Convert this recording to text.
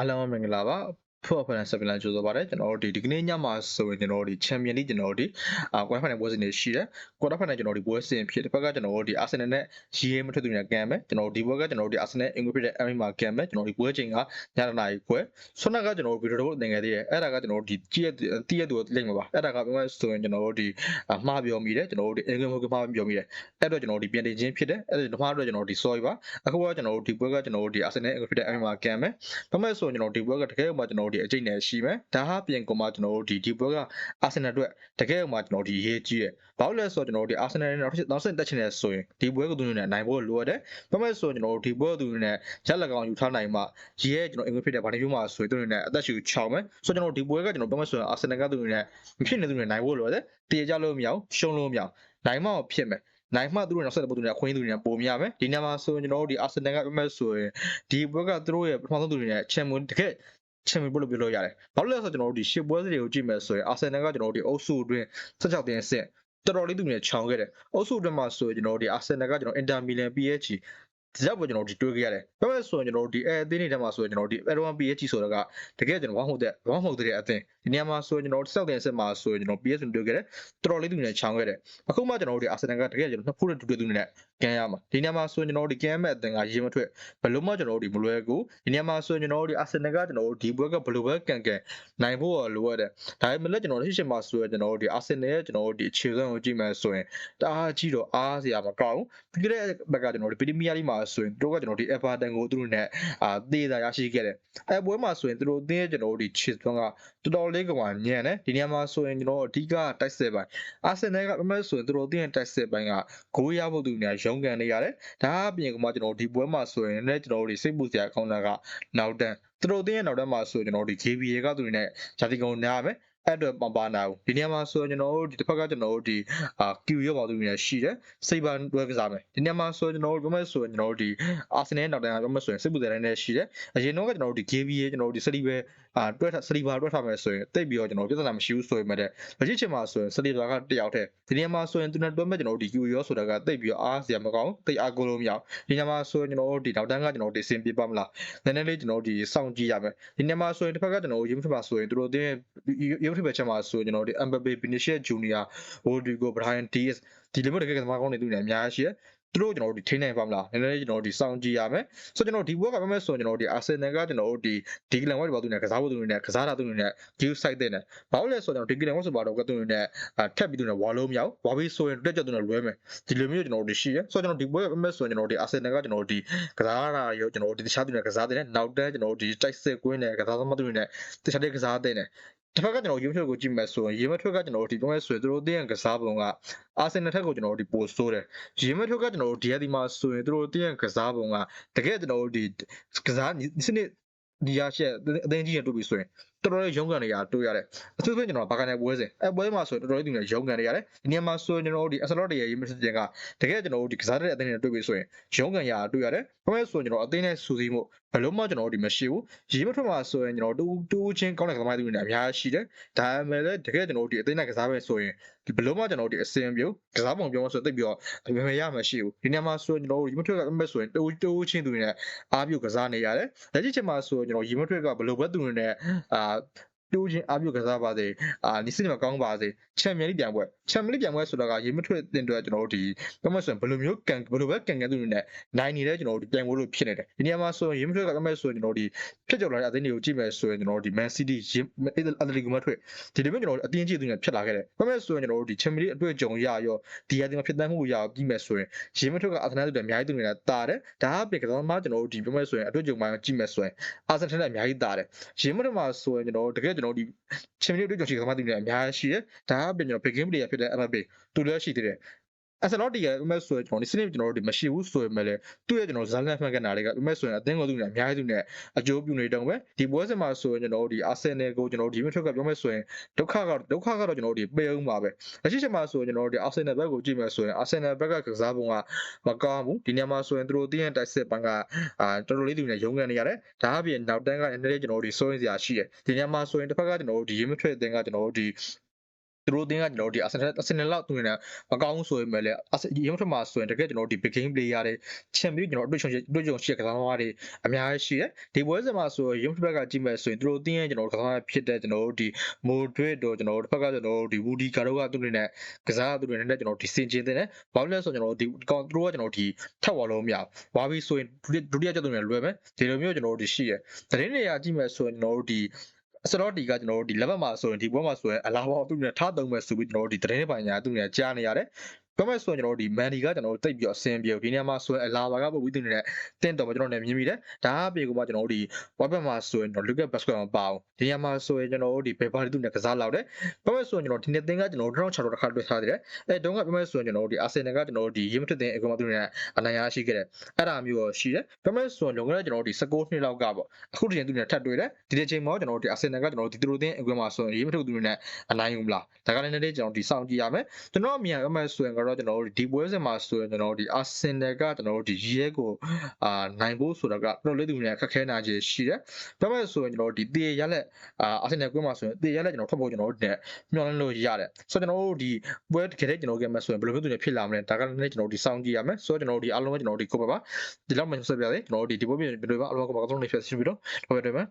အားလုံးမင်္ဂလာပါ ဖော့ဖန်ဆက်ပြန်ကြိုဆိုပါရစေကျွန်တော်တို့ဒီဒီကနေ့ညမှာဆိုရင်ကျွန်တော်တို့ဒီချန်ပီယံလိကျွန်တော်တို့ဒီအာကွာဖိုင်နယ်ပွဲစဉ်တွေရှိတယ်ကွာတာဖိုင်နယ်ကျွန်တော်တို့ဒီပွဲစဉ်ဖြစ်တစ်ဖက်ကကျွန်တော်တို့ဒီအာဆင်နယ်နဲ့ရီယေမထွက်သူတွေကန်မယ်ကျွန်တော်တို့ဒီပွဲကကျွန်တော်တို့ဒီအာဆင်နယ်အင်္ဂလိပ်ဖြစ်တဲ့အမ်မှာကန်မယ်ကျွန်တော်တို့ဒီပွဲချိန်ကညနေနာရီပွဲဆွမ်းနာကကျွန်တော်တို့ဗီဒီယိုတော့တင်ခဲ့သေးတယ်အဲ့ဒါကကျွန်တော်တို့ဒီကြည့်ရတည့်ရသူလိမ့်မှာပါအဲ့ဒါကပြောမှဆိုရင်ကျွန်တော်တို့ဒီမှားပြောမိတယ်ကျွန်တော်တို့ဒီအင်္ဂလိပ်မဟုတ်ကမှားပြောမိတယ်အဲ့တော့ကျွန်တော်တို့ဒီပြန်တင်ခြင်းဖြစ်တယ်အဲ့ဒါဓမ္မအတွက်ကျွန်တော်တို့ဒီ sorry ပါအခုကကျွန်တော်တို့ဒီပွဲကကျွန်တော်တို့ဒီအာဆင်နယ်အင်္ဂလိပ်ဖြစ်တဲ့အမ်မှာကန်မယ်ဘာမှဆိုရင်ကျွန်တော်ဒီပွဲကတကယ်မှကျွန်တော်တို့ဒီအကျိတ်နယ်ရှိမယ်ဒါဟာပြင်ကောမှကျွန်တော်တို့ဒီဒီပွဲကအာဆင်နယ်အတွက်တကယ်မှကျွန်တော်ဒီရေးကြီးတယ်ဘာလို့လဲဆိုတော့ကျွန်တော်တို့ဒီအာဆင်နယ်နဲ့နောက်နောက်ဆက်တက်ချင်တယ်ဆိုရင်ဒီပွဲကသူတွေနဲ့နိုင်ဖို့လိုရတယ်ဘာမှဆိုရင်ကျွန်တော်တို့ဒီပွဲကသူတွေနဲ့ရက်လက်ကောင်ယူထားနိုင်မှရေးရဲ့ကျွန်တော်အင်္ဂလိပ်ဖြစ်တဲ့ဗာနေမျိုးမှာဆိုရင်သူတွေနဲ့အသက်ရှူချောင်းမယ်ဆိုတော့ကျွန်တော်ဒီပွဲကကျွန်တော်ဘာမှဆိုရင်အာဆင်နယ်ကသူတွေနဲ့မဖြစ်နေသူတွေနိုင်ဖို့လိုရတယ်တည်ကြလို့မရအောင်ရှုံးလို့မရအောင်နိုင်မှဖြစ်မယ်နိုင်မှသူတို့နောက်ဆက်တဲ့ပုံသူတွေအခွင့်အရေးသူတွေနဲ့ပုံမြမယ်ဒီနေရာမှာဆိုရင်ကျွန်တော်တို့ဒီအာဆင်နယ်ကပြမဲ့ဆိုရင်ဒီဘက်ကသူတို့ရဲ့ပထမဆုံးသူတွေနဲ့ချန်ပီယံတကယ် ချန်ပီယံလို့ပြောလို့ရတယ်။ဘာလို့လဲဆိုတော့ကျွန်တော်တို့ဒီရှစ်ပွဲစီတွေကိုကြည့်မယ်ဆိုရင်အာဆင်နယ်ကကျွန်တော်တို့ဒီအုပ်စုအတွင်း16တင်းအဆင့်တော်တော်လေးသူတွေနဲ့ခြောင်ခဲ့တယ်။အုပ်စုအတွင်းမှာဆိုရင်ကျွန်တော်တို့ဒီအာဆင်နယ်ကကျွန်တော်အင်တာမီလန် PSG ဒီရောက်ပဲကျွန်တော်တို့ဒီတွေးခဲ့ရတယ်။ဘာလို့လဲဆိုရင်ကျွန်တော်တို့ဒီအဲအသင်းတွေထဲမှာဆိုရင်ကျွန်တော်တို့ဒီ Everton PSG ဆိုတာကတကယ်ကျွန်တော်ဘာမှမဟုတ်တဲ့ဘာမှမဟုတ်တဲ့အသင်းဒီနေရာမှာဆိုရင်ကျွန်တော်တို့16တင်းအဆင့်မှာဆိုရင်ကျွန်တော် PSG တွေးခဲ့တယ်။တော်တော်လေးသူတွေနဲ့ခြောင်ခဲ့တယ်။အခုမှကျွန်တော်တို့ဒီအာဆင်နယ်ကတကယ်ကျွန်တော်နှစ်ဖူးနဲ့တူတူသူတွေနဲ့ကန်ရမှာဒီနေရာမှာဆိုရင်ကျွန်တော်တို့ဒီကန်မဲ့အသင်းကရေမထွက်ဘယ်လို့မှကျွန်တော်တို့ဒီမလွဲကူဒီနေရာမှာဆိုရင်ကျွန်တော်တို့ဒီအာဆင်နယ်ကကျွန်တော်တို့ဒီဘွဲကဘယ်လိုပဲကန်ကန်နိုင်ဖို့လိုရတယ်ဒါပေမဲ့လည်းကျွန်တော်တို့ရှိရှိမှာဆိုရင်ကျွန်တော်တို့ဒီအာဆင်နယ်ရဲ့ကျွန်တော်တို့ဒီအခြေခံကိုကြည့်မယ်ဆိုရင်တအားကြီးတော့အားစရာမကောင်းဘူးပြီးခဲ့တဲ့ဘက်ကကျွန်တော်တို့ပီတီမီယာလီမှာဆိုရင်တို့ကကျွန်တော်တို့ဒီအက်ဗာတန်ကိုသူတို့နဲ့အာသေးတာရရှိခဲ့တယ်အဲပွဲမှာဆိုရင်သူတို့အသင်းရဲ့ကျွန်တော်တို့ဒီချစ်သွန်းကတော်တော်လေးကမှညံ့တယ်ဒီနေရာမှာဆိုရင်ကျွန်တော်အဓိကတိုက်စစ်ပိုင်းအာဆင်နယ်ကပမဲဆိုရင်သူတို့အသင်းရဲ့တိုက်စစ်ပိုင်းကဂိုးရဖို့သူများရုန်းကန်နေရတယ်ဒါအပြင်ကမှကျွန်တော်ဒီပွဲမှာဆိုရင်လည်းကျွန်တော်တို့ဒီစိတ်ပူစရာကောင်းတာကနောက်တန်းသူတို့အသင်းရဲ့နောက်တန်းမှာဆိုကျွန်တော်တို့ဒီ JBA ကသူတွေနဲ့ဂျာတီကုံနားမ ယ်အဲ့တော့မပါနိုင်ဘူးဒီနေရာမှာဆိုကျွန်တော်တို့ဒီတစ်ဖက်ကကျွန်တော်တို့ဒီအာ Q ရောက်ပါသူတွေနဲ့ရှိတယ်စိတ်ပါတွဲကစားမယ်ဒီနေရာမှာဆိုကျွန်တော်တို့ပြောမယ်ဆိုရင်ကျွန်တော်တို့ဒီ Arsenal နောက်တန်းကပြောမယ်ဆိုရင်စိတ်ပူစရာနဲ့ရှိတယ်အရင်တော့ကကျွန်တော်တို့ဒီ JBA ကျွန်တော်တို့ဒီစလီပဲအာတွဲထားစလီပါတွဲထားမယ်ဆိုရင်တိတ်ပြီးတော့ကျွန်တော်ပြဿနာမရှိဘူးဆိုရင်မဲ့တဲ့လက်ရှိချိန်မှာဆိုရင်စလီပါကတယောက်တည်းဒီနေရာမှာဆိုရင်သူနဲ့တွဲမဲ့ကျွန်တော်တို့ဒီ Q ရောဆိုတာကတိတ်ပြီးတော့အားစရာမကောင်းတိတ်အားကိုလို့မရအောင်ဒီနေရာမှာဆိုရင်ကျွန်တော်တို့ဒီနောက်တန်းကကျွန်တော်တို့ဒီစင်ပြပါမလားနည်းနည်းလေးကျွန်တော်တို့ဒီစောင့်ကြည့်ရမယ်ဒီနေရာမှာဆိုရင်တစ်ဖက်ကကျွန်တော်တို့ရုပ်ဖြစ်ပါဆိုရင်သူတို့တင်းရုပ်ဖြစ်ပဲချက်မှာဆိုရင်ကျွန်တော်တို့ဒီ Mbappe Vinicius Junior Rodrigo Brian Diaz ဒီလိုမျိုးတကယ်ကစားကောင်းနေသူတွေအများကြီးရှိတယ်သူတို့ကျွန်တော်တို့ဒီထိနေပါမလားနည်းနည်းလေးကျွန်တော်တို့ဒီစောင့်ကြည့်ရမယ်ဆိုတော့ကျွန်တော်ဒီဘွဲကပြောမယ်ဆိုရင်ကျွန်တော်တို့ဒီ Arsenal ကကျွန်တော်တို့ဒီဒီကလန်ဝိုက်ဘာသူနဲ့ကစားဖို့သူတွေနဲ့ကစားတာသူတွေနဲ့ view site တဲ့နဲ့ဘာလို့လဲဆိုတော့ဒီကလန်ဝိုက်ဆိုပါတော့ကသူတွေနဲ့ထက်ပြီးသူနဲ့ဝါလုံးမြောက်ဝါပြီးဆိုရင်တက်ကြသူနဲ့လွဲမယ်ဒီလိုမျိုးကျွန်တော်တို့ရှိရဲဆိုတော့ကျွန်တော်ဒီဘွဲကပြောမယ်ဆိုရင်ကျွန်တော်တို့ဒီ Arsenal ကကျွန်တော်တို့ဒီကစားတာရောကျွန်တော်တို့ဒီတခြားသူနဲ့ကစားတဲ့နဲ့နောက်တန်းကျွန်တော်တို့ဒီတိုက်စစ်ကွင်းနဲ့ကစားသမားသူတွေနဲ့တခြားတဲ့ကစားတဲ့နဲ့ တစ်ဖက်ကကျွန်တော်ရုပ်ထွက်ကိုကြည့်မယ်ဆိုရင်ရေမထွက်ကကျွန်တော်တို့ဒီပြောမဲ့ဆိုရင်သူတို့အသင်းရဲ့ကစားပုံကအာဆင်နယ်ထက်ကိုကျွန်တော်တို့ဒီပိုဆိုးတယ်ရေမထွက်ကကျွန်တော်တို့ဒီရက်ဒီမှာဆိုရင်သူတို့အသင်းရဲ့ကစားပုံကတကယ်ကျွန်တော်တို့ဒီကစားစနစ်ဒီရရှက်အသင်းကြီးရတူပြီဆိုရင် တော်တော်လေးရုံးကန်နေရတွေ့ရတယ်အထူးသဖြင့်ကျွန်တော်ဘာကနေပွဲစဉ်အဲပွဲမှာဆိုရင်တော်တော်လေးသူတွေရုံးကန်နေရတယ်ဒီနေရာမှာဆိုရင်ကျွန်တော်တို့ဒီအစလော့တရဲ့ရေးမစတင်ကတကယ်ကျွန်တော်တို့ဒီကစားတဲ့အသင်းတွေတွေ့ပြီဆိုရင်ရုံးကန်ရတွေ့ရတယ်ဘာလို့လဲဆိုရင်ကျွန်တော်အသင်းနဲ့စူးစီးမှုဘယ်လို့မှကျွန်တော်တို့ဒီမရှိဘူးရေးမထွက်မှာဆိုရင်ကျွန်တော်တူတူချင်းကောင်းတဲ့ကစားမသူတွေနဲ့အများကြီးရှိတယ်ဒါပေမဲ့လည်းတကယ်ကျွန်တော်တို့ဒီအသင်းနဲ့ကစားပဲဆိုရင်ဒီဘယ်လို့မှကျွန်တော်တို့ဒီအစင်ပြုကစားပုံပြောဆိုတိတ်ပြီးတော့အမေမေရမရှိဘူးဒီနေရာမှာဆိုရင်ကျွန်တော်တို့ရေးမထွက်ကမဲ့ဆိုရင်တူတူချင်းသူတွေနဲ့အားပြုကစားနေရတယ်လက်ရှိချိန်မှာဆိုရင်ကျွန်တော်ရေးမထွက်ကဘယ်လိုပဲသူတွေနဲ့အာ up. တိုးချင်းအပြုတ်ကစားပါစေအာဒီစစ်မှာကောင်းပါစေချန်ပီယံလိပြန်ပွဲချန်ပီယံလိပြန်ပွဲဆိုတာကရေမထွက်တင်တော့ကျွန်တော်တို့ဒီပြောမှဆိုရင်ဘယ်လိုမျိုးကန်ဘယ်လိုပဲကန်ကန်သူတွေနဲ့နိုင်နေတဲ့ကျွန်တော်တို့ပြန်ပွဲလို့ဖြစ်နေတယ်ဒီနေရာမှာဆိုရင်ရေမထွက်ကပြောမှဆိုရင်ကျွန်တော်တို့ဒီဖြစ်ကြော်လာတဲ့အသင်းတွေကိုကြည့်မယ်ဆိုရင်ကျွန်တော်တို့ဒီ Man City အတလီကိုမထွက်ဒီလိုမျိုးကျွန်တော်တို့အတင်းကြီးသူတွေနဲ့ဖြစ်လာခဲ့တယ်ပြောမှဆိုရင်ကျွန်တော်တို့ဒီချန်ပီယံလိအတွေ့အကြုံရရောဒီအသင်းမှာဖြစ်တမ်းမှုရရောပြီးမယ်ဆိုရင်ရေမထွက်ကအာဆင်နယ်တွေအများကြီးသူတွေနဲ့တာတယ်ဒါအပြင်ကစားသမားကျွန်တော်တို့ဒီပြောမှဆိုရင်အတွေ့အကြုံမှကြည့်မယ်ဆိုရင်အာဆင်နယ်နဲ့အများကြီးတာတယ်ရေမထွက်မှာဆိုရင်ကျွန်တော်တို့တကယ်ကျွန်တော်တို့ဒီချန်ပီယံလိတွေ့ကြုံရှိကစားသမားတွေနဲ့အများကြီးရှိတယ်ဒါအပြင်ကျွန်တော် big game player ဖြစ်တဲ့ MLB သူလည်းရှိသေးတယ် အစလော့တီရဲ့အမက်ဆိုရင်ကျွန်တော်ဒီစနစ်ကျွန်တော်တို့ဒီမရှိဘူးဆိုရင်လည်းသူ့ရဲ့ကျွန်တော်ဇာတ်လန်မှတ်ကနာတွေကအမက်ဆိုရင်အသင်းကိုသူနဲ့အများကြီးသူနဲ့အကျိုးပြုနေတော့ပဲဒီပွဲစဉ်မှာဆိုရင်ကျွန်တော်တို့ဒီအာဆင်နယ်ကိုကျွန်တော်တို့ဒီမထွက်ကပြောမယ်ဆိုရင်ဒုက္ခကဒုက္ခကတော့ကျွန်တော်တို့ဒီပေးအောင်ပါပဲလက်ရှိချိန်မှာဆိုရင်ကျွန်တော်တို့ဒီအာဆင်နယ်ဘက်ကိုကြည့်မယ်ဆိုရင်အာဆင်နယ်ဘက်ကကစားပုံကမကောင်းဘူးဒီနေရာမှာဆိုရင်သူတို့တင်းရဲ့တိုက်စစ်ပန်းကအာတော်တော်လေးသူနဲ့ရုံးကန်နေရတယ်ဒါအပြင်နောက်တန်းကနည်းနည်းကျွန်တော်တို့ဒီစိုးရင်စရာရှိတယ်ဒီနေရာမှာဆိုရင်တစ်ဖက်ကကျွန်တော်တို့ဒီရေမထွက်အသင်းကကျွန်တော်တို့ဒီ သူသူတို့အသင်းကကျွန်တော်တို့ဒီအာဆင်နယ်အာဆင်နယ်လောက်သူနေမကောင်းဘူးဆိုရင်လည်းအာဆင်ရုံးထက်မှာဆိုရင်တကယ်ကျွန်တော်တို့ဒီ big game player တွေချန်ပီယံကျွန်တော်တို့အတွေ့အကြုံအတွေ့အကြုံရှိတဲ့ကစားသမားတွေအများကြီးရှိတယ်ဒီပွဲစဉ်မှာဆိုရင်ရုံးထက်ဘက်ကကြည့်မယ်ဆိုရင်သူတို့အသင်းရဲ့ကျွန်တော်တို့ကစားသမားဖြစ်တဲ့ကျွန်တော်တို့ဒီမိုဒရစ်တို့ကျွန်တော်တို့တစ်ဖက်ကကျွန်တော်တို့ဒီဝူဒီကာတို့ကသူတွေနဲ့ကစားသူတွေနဲ့ကျွန်တော်တို့ဒီစင်ကျင်တဲ့နဲ့ဘာလို့လဲဆိုကျွန်တော်တို့ဒီကောင်သူတို့ကကျွန်တော်တို့ဒီထက်ဝါလို့မရဘူးဝါပြီးဆိုရင်ဒုတိယဒုတိယကျသူတွေလွယ်မယ်ဒီလိုမျိုးကျွန်တော်တို့ဒီရှိရသတင်းတွေကကြည့်မယ်ဆိုရင်ကျွန်တော်တို့ဒီ စတော့ဒီကကျွန်တော်တို့ဒီ level မှာဆိုရင်ဒီဘက်မှာဆိုရင်အလားပေါသူတွေနဲ့ထားသုံးမဲ့ဆိုပြီးကျွန်တော်တို့ဒီသတင်းပိုင်းညာသူတွေနဲ့ကြားနေရတယ် ဘာမဲ့ဆိုရင်ကျွန်တော်တို့ဒီမန်ဒီကကျွန်တော်တို့တိတ်ပြီးတော့အဆင်ပြေဒီနေရာမှာဆိုရင်အလာဘာကပုံပြီးသူတွေနဲ့တင့်တော်မှာကျွန်တော်တို့လည်းမြင်မိတယ်ဒါအပြင်ကမှကျွန်တော်တို့ဒီဝက်ဘက်မှာဆိုရင်ကျွန်တော်လူကဘတ်စကွတ်မပါအောင်ဒီနေရာမှာဆိုရင်ကျွန်တော်တို့ဒီဘယ်ပါတီသူနဲ့ကစားလောက်တယ်ဘာမဲ့ဆိုရင်ကျွန်တော်ဒီနေ့သင်ကကျွန်တော်တို့2006တစ်ခါတွေ့ထားသေးတယ်အဲတုန်းကဘာမဲ့ဆိုရင်ကျွန်တော်တို့ဒီအာဆင်နယ်ကကျွန်တော်တို့ဒီရေးမထတဲ့အခုမှသူတွေနဲ့အနိုင်ရရှိခဲ့တယ်အဲ့ဒါမျိုးရောရှိတယ်ဘာမဲ့ဆိုရင်လွန်ခဲ့တဲ့ကျွန်တော်တို့ဒီ19နှစ်လောက်ကပေါ့အခုတည်းသူတွေနဲ့ထပ်တွေ့တယ်ဒီတစ်ချိန်မှာကျွန်တော်တို့ဒီအာဆင်နယ်ကကျွန်တော်တို့ဒီသူတို့သင်းအခုမှဆိုရင်ရေးမထုတ်သူတွေနဲ့အနိုင်ယူမလားဒါကလည်းနည်းနည်းကျွန်တော်ဒီစောင့်ကြည့်ရမယ်ကျွန်တော်အမြင်ဘာမဲ့ဆိုရင်ကတော့ကျွန်တော်တို့ဒီပွဲစဉ်မှာဆိုရင်ကျွန်တော်တို့ဒီအာဆင်နယ်ကကျွန်တော်တို့ဒီရဲကိုအာနိုင်ဖို့ဆိုတာကတော်တော်လေးသူတွေနဲ့ခက်ခဲနာခြင်းရှိတယ်ဘာမဲ့ဆိုရင်ကျွန်တော်တို့ဒီတေးရလက်အာအာဆင်နယ်ကွင်းမှာဆိုရင်တေးရလက်ကျွန်တော်ထွက်ဖို့ကျွန်တော်တို့နဲ့မျှော်လင့်လို့ရတယ်ဆိုတော့ကျွန်တော်တို့ဒီပွဲတကယ်တည်းကျွန်တော်ကမှဆိုရင်ဘယ်လိုမျိုးသူတွေဖြစ်လာမလဲဒါကလည်းကျွန်တော်တို့ဒီစောင့်ကြည့်ရမယ်ဆိုတော့ကျွန်တော်တို့ဒီအားလုံးကကျွန်တော်တို့ဒီကိုပါပါဒီလောက်မှဆက်ပြရစေကျွန်တော်တို့ဒီဒီပွဲပြင်ဘယ်လိုပါအလုံးကပါကောင်းနေဖြစ်ရှင်ပြီးတော့တော့တွေ့မယ်